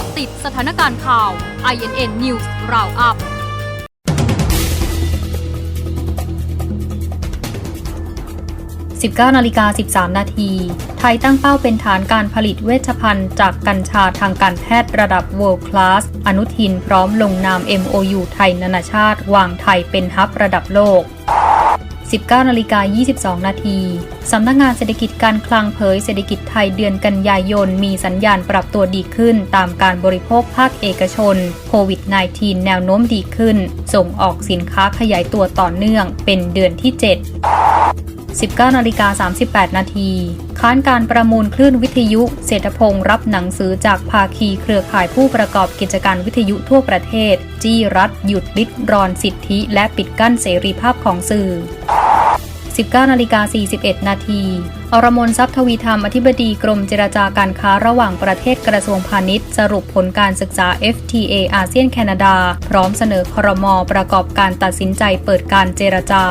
าะติดสถานการณ์ข่าว INN News Roundup 19นาฬิกา13 นาที ไทยตั้งเป้าเป็นฐานการผลิตเวชภัณฑ์จากกัญชาทางการแพทย์ระดับ World Class อนุทินพร้อมลงนาม MOU ไทยนานาชาติ วางไทยเป็นฮับระดับโลก 19นาฬิกา22 นาทีสำนักงานเศรษฐกิจการคลังเผยเศรษฐกิจไทยเดือนกันยายน มีสัญญาณปรับตัวดีขึ้นตามการบริโภคภาคเอกชนโควิด -19 แนวโน้มดีขึ้น ส่งออกสินค้าขยายตัวต่อเนื่องเป็นเดือนที่ 7 19นาฬิกา38 นาที ค้านการประมูลคลื่นวิทยุ เศรษฐพงศ์รับหนังสือจากภาคีเครือข่ายผู้ประกอบกิจการวิทยุทั่วประเทศ จี้รัฐ หยุดลิดรอนสิทธิ และปิดกั้นเสรีภาพของสื่อ 19นาฬิกา41 นาทีอรมนทรัพย์ทวีธรรมอธิบดีกรมเจรจาการค้าระหว่างประเทศกระทรวงพาณิชย์ สรุปผลการศึกษา FTA อาเซียนแคนาดา พร้อมเสนอครม ประกอบการตัดสินใจเปิดการเจรจา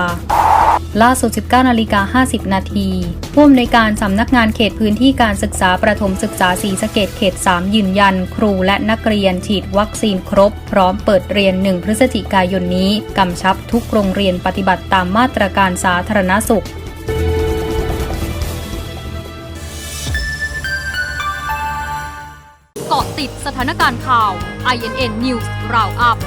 ล่าสุด 19นาฬิกา50 นาทีผู้อำนวยการสำนักงานเขตพื้นที่การศึกษาประถมศึกษาศรีสะเกดเขต 3 ยืนยัน ครูและนักเรียนฉีดวัคซีนครบ พร้อมเปิดเรียน 1 พฤศจิกายนนี้กำชับทุกโรงเรียนปฏิบัติตามมาตรการสาธารณสุขเกาะติดสถานการณ์ข่าว INN News Roundup